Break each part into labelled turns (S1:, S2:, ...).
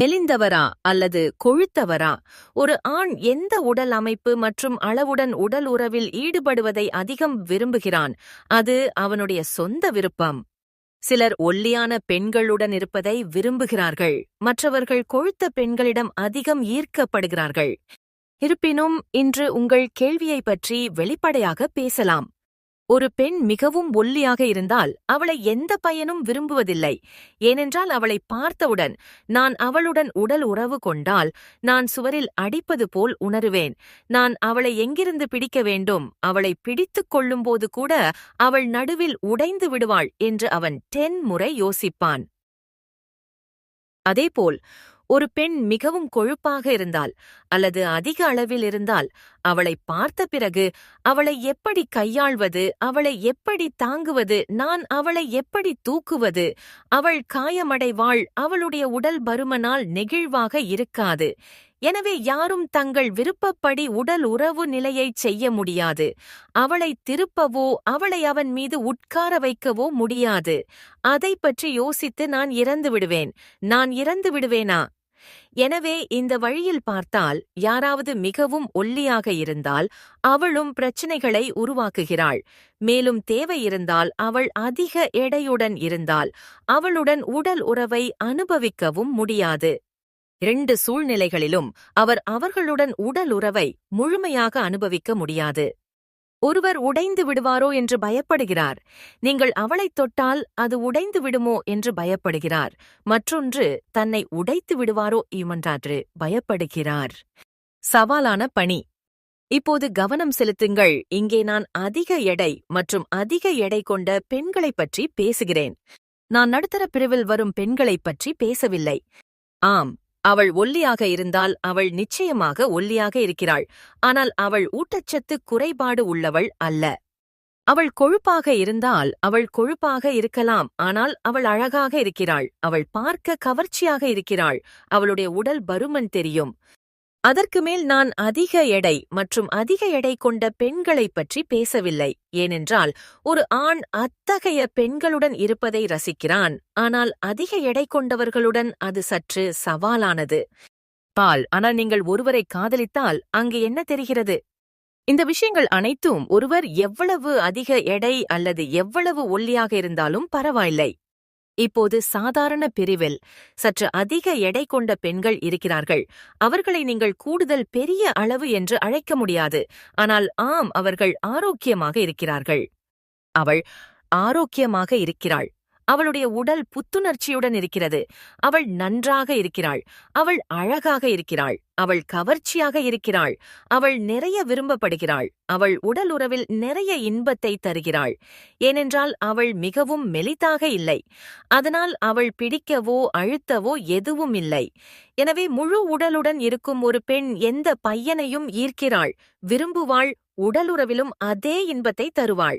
S1: மெலிந்தவரா அல்லது கொழுத்தவரா? ஒரு ஆண் எந்த உடல் அமைப்பு மற்றும் அளவுடன் உடல் உறவில் ஈடுபடுவதை அதிகம் விரும்புகிறான்? அது அவனுடைய சொந்த விருப்பம். சிலர் ஒல்லியான பெண்களுடன் இருப்பதை விரும்புகிறார்கள். மற்றவர்கள் கொழுத்த பெண்களிடம் அதிகம் ஈர்க்கப்படுகிறார்கள். இருப்பினும் இன்று உங்கள் கேள்வியை பற்றி வெளிப்படையாக பேசலாம். ஒரு பெண் மிகவும் ஒல்லியாக இருந்தால் அவளை எந்த பையனும் விரும்புவதில்லை. ஏனென்றால் அவளை பார்த்தவுடன் நான் அவளுடன் உடல் உறவு கொண்டால் நான் சுவரில் அடிப்பது போல் உணருவேன். நான் அவளை எங்கிருந்து பிடிக்க வேண்டும்? அவளை பிடித்துக் கொள்ளும்போது கூட அவள் நடுவில் உடைந்து விடுவாள் என்று அவன் டென் முறை யோசிப்பான். அதேபோல் ஒரு பெண் மிகவும் கொழுப்பாக இருந்தால் அல்லது அதிக அளவில் இருந்தால் அவளை பார்த்த பிறகு அவளை எப்படி கையாள்வது? அவளை எப்படி தாங்குவது? நான் அவளை எப்படி தூக்குவது? அவள் காயமடைவாள். அவளுடைய உடல் பருமனால் நெகிழ்வாக இருக்காது. எனவே யாரும் தங்கள் விருப்பப்படி உடல் உறவு நிலையைச் செய்ய முடியாது. அவளை திருப்பவோ அவளை அவன் மீது உட்கார வைக்கவோ முடியாது. அதை பற்றி யோசித்து நான் இறந்து விடுவேன் நான் இறந்து விடுவேனா எனவே இந்த வழியில் பார்த்தால் யாராவது மிகவும் ஒல்லியாக இருந்தால் அவளும் பிரச்சனைகளை உருவாக்குகிறாள். மேலும் தேவை இருந்தால் அவள் அதிக எடையுடன் இருந்தால் அவளுடன் உடல் உறவை அனுபவிக்கவும் முடியாது. இரண்டு சூழ்நிலைகளிலும் அவர் அவர்களுடன் உடல் உறவை முழுமையாக அனுபவிக்க முடியாது. ஒருவர் உடைந்து விடுவாரோ என்று பயப்படுகிறார். நீங்கள் அவளைத் தொட்டால் அது உடைந்து விடுமோ என்று பயப்படுகிறார். மற்றொன்று தன்னை உடைத்து விடுவாரோ இவன்றாற்று பயப்படுகிறார். சவாலான பணி. இப்போது கவனம் செலுத்துங்கள். இங்கே நான் அதிக எடை மற்றும் அதிக எடை கொண்ட பெண்களைப் பற்றி பேசுகிறேன். நான் நடுத்தர பிரிவில் வரும் பெண்களைப் பற்றி பேசவில்லை. ஆம். அவள் ஒல்லியாக இருந்தால் அவள் நிச்சயமாக ஒல்லியாக இருக்கிறாள். ஆனால் அவள் ஊட்டச்சத்து குறைபாடு உள்ளவள் அல்ல. அவள் கொழுப்பாக இருந்தால் அவள் கொழுப்பாக இருக்கலாம். ஆனால் அவள் அழகாக இருக்கிறாள். அவள் பார்க்க கவர்ச்சியாக இருக்கிறாள். அவளுடைய உடல் பருமன் தெரியும். அதற்கு மேல் நான் அதிக எடை மற்றும் அதிக எடை கொண்ட பெண்களைப் பற்றி பேசவில்லை. ஏனென்றால் ஒரு ஆண் அத்தகைய பெண்களுடன் இருப்பதை ரசிக்கிறான். ஆனால் அதிக எடை கொண்டவர்களுடன் அது சற்று சவாலானது. பால் ஆனால் நீங்கள் ஒருவரை காதலித்தால் அங்கு என்ன தெரிகிறது? இந்த விஷயங்கள் அனைத்தும் ஒருவர் எவ்வளவு அதிக எடை அல்லது எவ்வளவு ஒல்லியாக இருந்தாலும் பரவாயில்லை. இப்போது சாதாரண பிரிவில் சற்று அதிக எடை கொண்ட பெண்கள் இருக்கிறார்கள். அவர்களை நீங்கள் கூடுதல் பெரிய அளவு என்று அழைக்க முடியாது. ஆனால் ஆம் அவர்கள் ஆரோக்கியமாக இருக்கிறார்கள். அவள் ஆரோக்கியமாக இருக்கிறாள். அவளுடைய உடல் புத்துணர்ச்சியுடன் இருக்கிறது. அவள் நன்றாக இருக்கிறாள். அவள் அழகாக இருக்கிறாள். அவள் கவர்ச்சியாக இருக்கிறாள். அவள் நிறைய விரும்பப்படுகிறாள். அவள் உடல் உறவில் நிறைய இன்பத்தை தருகிறாள். ஏனென்றால் அவள் மிகவும் மெலிதாக இல்லை. அதனால் அவள் பிடிக்கவோ அழுத்தவோ எதுவும் இல்லை. எனவே முழு உடலுடன் இருக்கும் ஒரு பெண் எந்த பையனையும் ஈர்க்கிறாள். விரும்புவாள். உடலுறவிலும் அதே இன்பத்தை தருவாள்.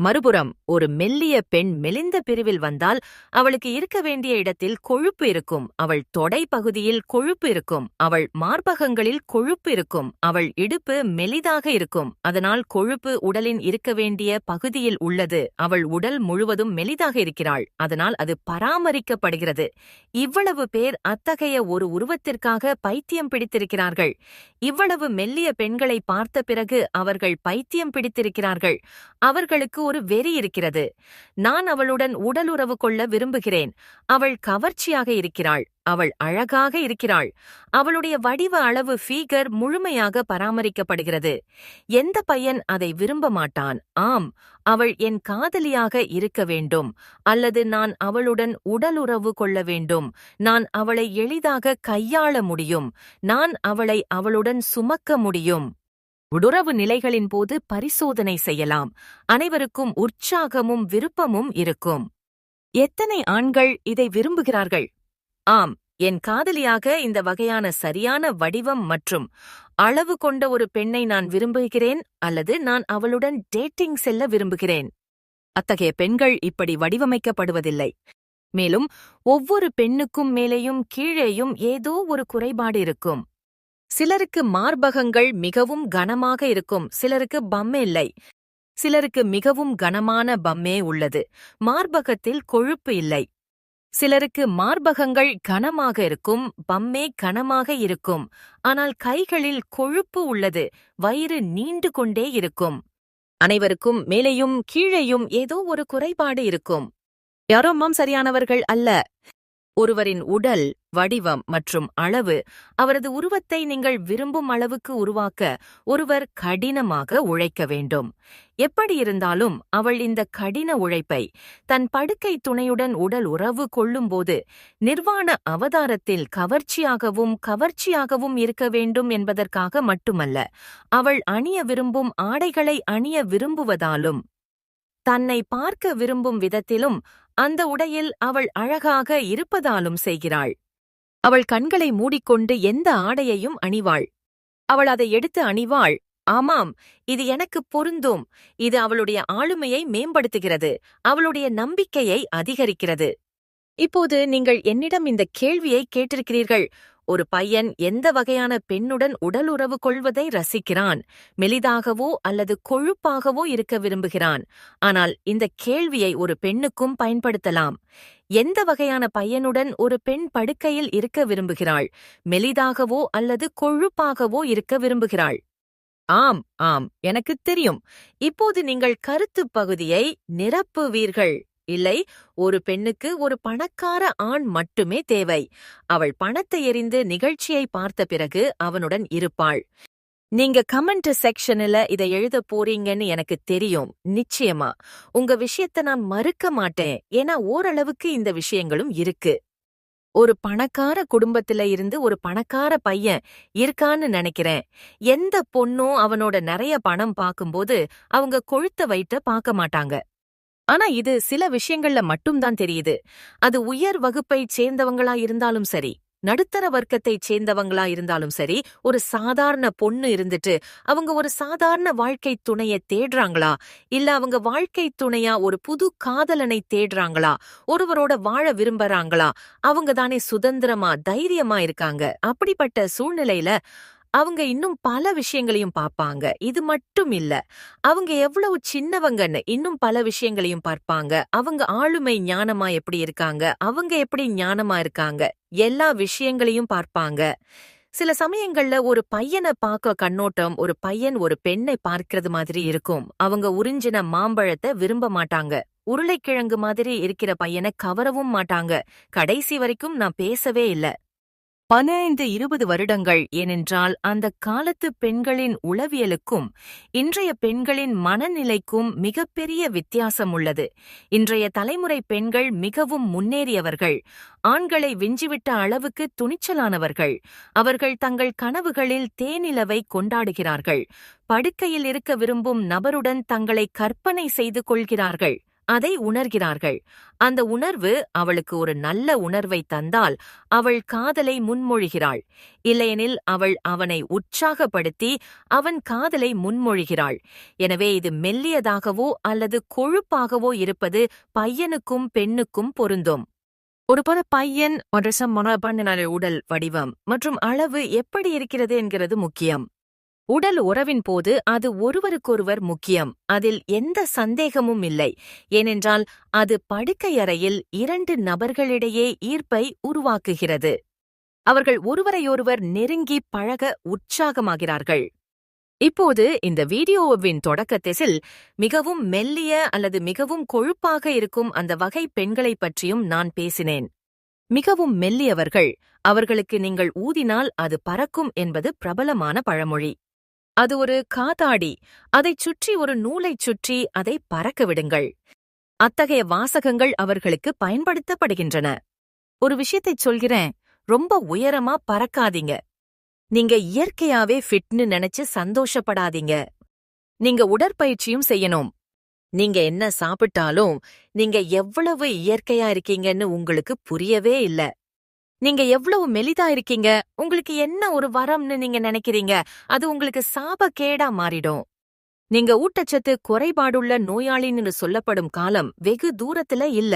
S1: மறுபுறம் ஒரு மெல்லிய பெண் மெலிந்த பிரிவில் வந்தால் அவளுக்கு இருக்க வேண்டிய இடத்தில் கொழுப்பு இருக்கும். அவள் தொடை பகுதியில் கொழுப்பு இருக்கும். அவள் மார்பகங்களில் கொழுப்பு இருக்கும். அவள் இடுப்பு மெலிதாக இருக்கும். அதனால் கொழுப்பு உடலின் இருக்க வேண்டிய பகுதியில் உள்ளது. அவள் உடல் முழுவதும் மெலிதாக இருக்கிறாள். அதனால் அது பராமரிக்கப்படுகிறது. இவ்வளவு பேர் அத்தகைய ஒரு உருவத்திற்காக பைத்தியம் பிடித்திருக்கிறார்கள். இவ்வளவு மெல்லிய பெண்களை பார்த்த பிறகு அவர்கள் பைத்தியம் பிடித்திருக்கிறார்கள். அவர்களுக்கு ஒரு வெறி இருக்கிறது. நான் அவளுடன் உடலுறவு கொள்ள விரும்புகிறேன். அவள் கவர்ச்சியாக இருக்கிறாள். அவள் அழகாக இருக்கிறாள். அவளுடைய வடிவ அளவு ஃபீகர் முழுமையாக பராமரிக்கப்படுகிறது. எந்த பையன் அதை விரும்ப மாட்டான்? ஆம் அவள் என் காதலியாக இருக்க வேண்டும். அல்லது நான் அவளுடன் உடலுறவு கொள்ள வேண்டும். நான் அவளை எளிதாக கையாள முடியும். நான் அவளை அவளுடன் சுமக்க முடியும். உடுறவு நிலைகளின் போது பரிசோதனை செய்யலாம். அனைவருக்கும் உற்சாகமும் விருப்பமும் இருக்கும். எத்தனை ஆண்கள் இதை விரும்புகிறார்கள்? ஆம் என் காதலியாக இந்த வகையான சரியான வடிவம் மற்றும் அளவு கொண்ட ஒரு பெண்ணை நான் விரும்புகிறேன் அல்லது நான் அவளுடன் டேட்டிங் செல்ல விரும்புகிறேன். அத்தகைய பெண்கள் இப்படி வடிவமைக்கப்படுவதில்லை. மேலும் ஒவ்வொரு பெண்ணுக்கும் மேலேயும் கீழேயும் ஏதோ ஒரு குறைபாடு இருக்கும். சிலருக்கு மார்பகங்கள் மிகவும் கனமாக இருக்கும் சிலருக்கு பம்மே இல்லை. சிலருக்கு மிகவும் கனமான பம்மே உள்ளது. மார்பகத்தில் கொழுப்பு இல்லை. சிலருக்கு மார்பகங்கள் கனமாக இருக்கும் பம்மே கனமாக இருக்கும். ஆனால் கைகளில் கொழுப்பு உள்ளது வயிறு நீண்டு கொண்டே இருக்கும். அனைவருக்கும் மேலேயும் கீழேயும் ஏதோ ஒரு குறைபாடு இருக்கும். யாரோமாம் சரியானவர்கள் அல்ல. ஒருவரின் உடல் வடிவம் மற்றும் அளவு அவரது உருவத்தை நீங்கள் விரும்பும் அளவுக்கு உருவாக்க ஒருவர் கடினமாக உழைக்க வேண்டும். எப்படி இருந்தாலும் அவள் இந்த கடின உழைப்பை தன் படுக்கை துணையுடன் உடல் உறவு கொள்ளும்போது நிர்வாண அவதாரத்தில் கவர்ச்சியாகவும் கவர்ச்சியாகவும் இருக்க வேண்டும் என்பதற்காக மட்டுமல்ல அவள் அணிய விரும்பும் ஆடைகளை அணிய விரும்புவதாலும் தன்னை பார்க்க விரும்பும் விதத்திலும் அந்த உடையில் அவள் அழகாக இருப்பதாலும் செய்கிறாள். அவள் கண்களை மூடிக்கொண்டு எந்த ஆடையையும் அணிவாள். அவள் அதை எடுத்து அணிவாள் ஆமாம் இது எனக்கு பொருந்தும். இது அவளுடைய ஆளுமையை மேம்படுத்துகிறது. அவளுடைய நம்பிக்கையை அதிகரிக்கிறது. இப்போது நீங்கள் என்னிடம் இந்த கேள்வியை கேட்டிருக்கிறீர்கள். ஒரு பையன் எந்த வகையான பெண்ணுடன் உடல் உறவு கொள்வதை ரசிக்கிறான்? மெலிதாகவோ அல்லது கொழுப்பாகவோ இருக்க விரும்புகிறான். ஆனால் இந்த கேள்வியை ஒரு பெண்ணுக்கும் பயன்படுத்தலாம். எந்த வகையான பையனுடன் ஒரு பெண் படுக்கையில் இருக்க விரும்புகிறாள்? மெலிதாகவோ அல்லது கொழுப்பாகவோ இருக்க விரும்புகிறாள்? ஆம் ஆம் எனக்கு தெரியும். இப்போது நீங்கள் கருத்து பகுதியை நிரப்புவீர்கள். இல்லை ஒரு பெண்ணுக்கு ஒரு பணக்கார ஆண் மட்டுமே தேவை. அவள் பணத்தை எறிந்து நிகழ்ச்சியை பார்த்த பிறகு அவனுடன் இருப்பாள். நீங்க கமெண்ட் செக்ஷன்ல இதை எழுத போறீங்கன்னு எனக்கு தெரியும் நிச்சயமா. உங்க விஷயத்த நான் மறுக்க மாட்டேன் ஏன்னா ஓரளவுக்கு இந்த விஷயங்களும் இருக்கு. ஒரு பணக்கார குடும்பத்துல இருந்து ஒரு பணக்கார பையன் இருக்கான்னு நினைக்கிறேன். எந்த பொண்ணும் அவனோட நிறைய பணம் பார்க்கும்போது அவங்க கொழுத்த வயிற்ற பார்க்க மாட்டாங்க. ஆனா இது சில விஷயங்கள்ல மட்டும்தான் தெரியுது. அது உயர் வகுப்பைச் சேர்ந்தவங்களா இருந்தாலும் சரி நடுத்தர வர்க்கத்தைச் சேர்ந்தவங்களா இருந்தாலும் சரி ஒரு சாதாரண பொண்ணு இருந்துட்டு அவங்க ஒரு சாதாரண வாழ்க்கை துணைய தேடுறாங்களா? இல்ல அவங்க வாழ்க்கை துணையா ஒரு புது காதலனை தேடுறாங்களா? ஒருவரோட வாழ விரும்புறாங்களா? அவங்க தானே சுதந்திரமா தைரியமா இருக்காங்க. அப்படிப்பட்ட சூழ்நிலையில அவங்க இன்னும் பல விஷயங்களையும் பார்ப்பாங்க. இது மட்டும் இல்ல அவங்க எவ்வளவு சின்னவங்கன்னு இன்னும் பல விஷயங்களையும் பார்ப்பாங்க. அவங்க ஆளுமை ஞானமா எப்படி இருக்காங்க? அவங்க எப்படி ஞானமா இருக்காங்க? எல்லா விஷயங்களையும் பார்ப்பாங்க. சில சமயங்கள்ல ஒரு பையனை பார்க்க கண்ணோட்டம் ஒரு பையன் ஒரு பெண்ணை பார்க்கிறது மாதிரி இருக்கும். அவங்க உறிஞ்சின மாம்பழத்தை விரும்ப மாட்டாங்க. உருளைக்கிழங்கு மாதிரி இருக்கிற பையனை கவரவும் மாட்டாங்க. கடைசி வரைக்கும் நான் பேசவே இல்ல. பதினைந்து இருபது வருடங்கள் ஏனென்றால் அந்த காலத்து பெண்களின் உளவியலுக்கும் இன்றைய பெண்களின் மனநிலைக்கும் மிகப்பெரிய வித்தியாசம் உள்ளது. இன்றைய தலைமுறை பெண்கள் மிகவும் முன்னேறியவர்கள் ஆண்களை விஞ்சிவிட்ட அளவுக்கு துணிச்சலானவர்கள். அவர்கள் தங்கள் கனவுகளில் தேனிலவை கொண்டாடுகிறார்கள். படுக்கையில் இருக்க விரும்பும் நபருடன் தங்களை கற்பனை செய்து கொள்கிறார்கள். அதை உணர்கிறார்கள். அந்த உணர்வு அவளுக்கு ஒரு நல்ல உணர்வை தந்தால் அவள் காதலை முன்மொழிகிறாள். இல்லையெனில் அவள் அவனை உற்சாகப்படுத்தி அவன் காதலை முன்மொழிகிறாள். எனவே இது மெல்லியதாகவோ அல்லது கொழுப்பாகவோ இருப்பது பையனுக்கும் பெண்ணுக்கும் பொருந்தும். ஒரு பல பையன் ஒரு மனப்பண்ணின உடல் வடிவம் மற்றும் அளவு எப்படி இருக்கிறது என்கிறது முக்கியம். உடல் உறவின் போது அது ஒருவருக்கொருவர் முக்கியம். அதில் எந்த சந்தேகமும் இல்லை. ஏனென்றால் அது படுக்கையறையில் இரண்டு நபர்களிடையே ஈர்ப்பை உருவாக்குகிறது. அவர்கள் ஒருவரையொருவர் நெருங்கி பழக உற்சாகமாகிறார்கள். இப்போது இந்த வீடியோவின் தொடக்கத்தில் மிகவும் மெல்லிய அல்லது மிகவும் கொழுப்பாக இருக்கும் அந்த வகை பெண்களைப் பற்றியும் நான் பேசினேன். மிகவும் மெல்லியவர்கள். அவர்களுக்கு நீங்கள் ஊதினால் அது பறக்கும் என்பது பிரபலமான பழமொழி. அது ஒரு காதாடி. அதைச் சுற்றி ஒரு நூலைச் சுற்றி அதை பறக்க விடுங்கள். அத்தகைய வாசகங்கள் அவர்களுக்கு பயன்படுத்தப்படுகின்றன. ஒரு விஷயத்தைச் சொல்கிறேன். ரொம்ப உயரமா பறக்காதீங்க. நீங்க இயற்கையாவே ஃபிட்னு நினைச்சு சந்தோஷப்படாதீங்க. நீங்க உடற்பயிற்சியும் செய்யணும். நீங்க என்ன சாப்பிட்டாலும் நீங்க எவ்வளவு இயற்கையா இருக்கீங்கன்னு உங்களுக்கு புரியவே இல்ல. நீங்க எவ்வளவு மெலிதா இருக்கீங்க? உங்களுக்கு என்ன ஒரு வரம்னு நீங்க நினைக்கிறீங்க? அது உங்களுக்கு சாபக்கேடா மாறிடும். நீங்க ஊட்டச்சத்து குறைபாடுள்ள நோயாளின்னு சொல்லப்படும் காலம் வெகு தூரத்துல இல்ல.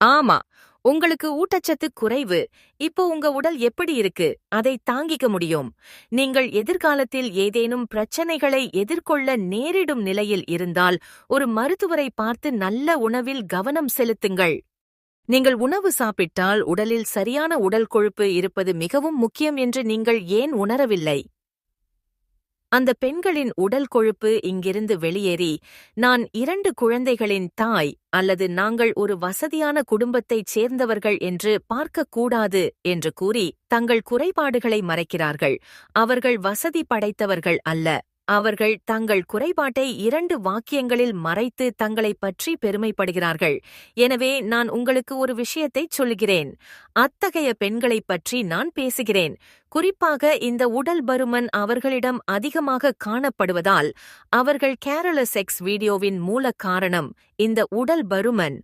S1: ஆமா உங்களுக்கு ஊட்டச்சத்து குறைவு. இப்போ உங்க உடல் எப்படி இருக்கு? அதை தாங்கிக்க முடியும். நீங்கள் எதிர்காலத்தில் ஏதேனும் பிரச்சனைகளை எதிர்கொள்ள நேரிடும் நிலையில் இருந்தால் ஒரு மருத்துவரை பார்த்து நல்ல உணவில் கவனம் செலுத்துங்கள். நீங்கள் உணவு சாப்பிட்டால் உடலில் சரியான உடல் கொழுப்பு இருப்பது மிகவும் முக்கியம் என்று நீங்கள் ஏன் உணரவில்லை? அந்த பெண்களின் உடல் கொழுப்பு இங்கிருந்து வெளியேறி நான் இரண்டு குழந்தைகளின் தாய் அல்லது நாங்கள் ஒரு வசதியான குடும்பத்தைச் சேர்ந்தவர்கள் என்று பார்க்கக்கூடாது என்று கூறி தங்கள் குறைபாடுகளை மறைக்கிறார்கள். அவர்கள் வசதி படைத்தவர்கள் அல்ல. அவர்கள் தங்கள் குறைபாட்டை இரண்டு வாக்கியங்களில் மறைத்து தங்களைப் பற்றி பெருமைப்படுகிறார்கள். எனவே நான் உங்களுக்கு ஒரு விஷயத்தைச் சொல்கிறேன் அத்தகைய பெண்களைப் பற்றி நான் பேசுகிறேன். குறிப்பாக இந்த உடல் பருமன் அவர்களிடம் அதிகமாக காணப்படுவதால் அவர்கள் கேரள செக்ஸ் வீடியோவின் மூல காரணம் இந்த உடல் பருமன்.